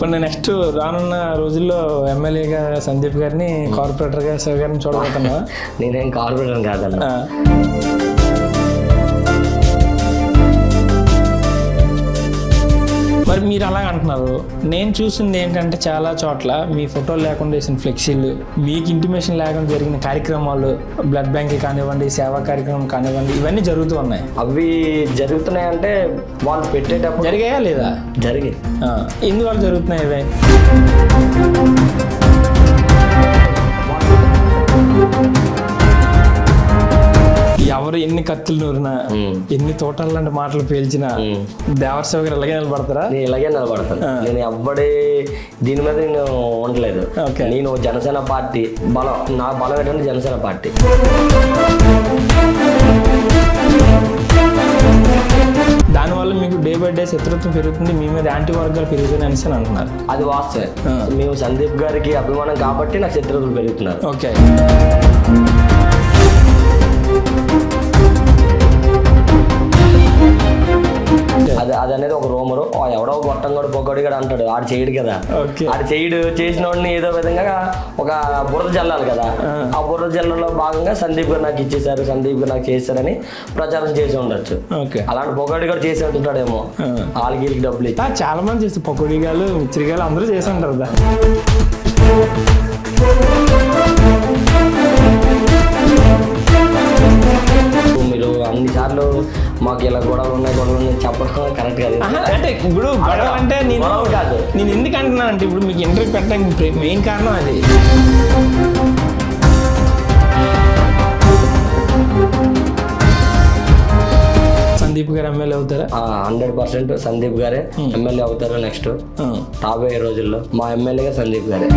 ఇప్పుడు నేను నెక్స్ట్ రానున్న రోజుల్లో ఎమ్మెల్యేగా సందీప్ గారిని కార్పొరేటర్గా శివ గారిని చూడబోతున్నా నేనేం కార్పొరేటర్ కాదన్న. మరి మీరు అలా అంటున్నారు. నేను చూసింది ఏంటంటే చాలా చోట్ల మీ ఫోటోలు లేకుండా వేసిన ఫ్లెక్సీలు మీకు ఇంటిమేషన్ లేకుండా జరిగిన కార్యక్రమాలు బ్లడ్ బ్యాంక్ కానివ్వండి సేవా కార్యక్రమం కానివ్వండి ఇవన్నీ జరుగుతూ ఉన్నాయి. అవి జరుగుతున్నాయంటే వాళ్ళు పెట్టేటప్పుడు జరిగాయా లేదా? జరిగి ఆ. ఎందువల్ల జరుగుతున్నాయి ఇవి? ఎవరు ఎన్ని కత్తులు నూరినా ఎన్ని తోటలాంటి మాటలు పేల్చినా దేవరశివ గారు ఎలాగే నిలబడతారా? నేను ఇలాగే నిలబడతాను. నేను ఎవ్వడి దీని మీద నేను ఉండలేదు. ఓకే. నేను జనసేన పార్టీ బలం నా బలం ఏంటంటే జనసేన పార్టీ. దానివల్ల మీకు డే బై డే శత్రుత్వం పెరుగుతుంది మీ మీద యాంటీ వర్గాలు అనేసి అని అంటున్నారు. అది వాస్తవే మేము సందీప్ గారికి అభిమానం కాబట్టి నాకు శత్రువులు పెరుగుతున్నారు. ఓకే. అది అనేది ఒక రూమరు. ఎవడో గొట్టం కూడా పొగడి కూడా అంటాడు. ఆడు చేయడు కదా. ఆడు చేయడు చేసిన వాడిని ఏదో విధంగా ఒక బురద జల్లాలి కదా. ఆ. బురద జల్లలో భాగంగా సందీప్ గారు నాకు ఇచ్చేసారు సందీప్ గారు నాకు చేశారని ప్రచారం చేసి ఉండొచ్చు. అలాంటి పొగడి కూడా చేసి ఉంటుంటాడేమో వాళ్ళకి వీళ్ళకి డబ్బులు చాలా మంది చేస్తారు. పకోడీగాలు మిచ్చిరిగాలు అందరూ చేసి ఉంటారు సార్లు మాకు ఇలా గొడవలు ఉన్నాయి గొడవలు ఉన్నాయి చెప్పడం కరెక్ట్ కాదు. అంటే ఇప్పుడు గొడవ అంటే నేను కాదు. నేను ఎందుకు అంటున్నాను అంటే ఇప్పుడు మీకు ఇంటర్వ్యూ పెట్టడానికి మెయిన్ కారణం అది. సందీప్ గారు ఎమ్మెల్యే అవుతారా? హండ్రెడ్ పర్సెంట్ సందీప్ గారే ఎమ్మెల్యే అవుతారు నెక్స్ట్. రాబోయే రోజుల్లో మా ఎమ్మెల్యేగా సందీప్ గారే.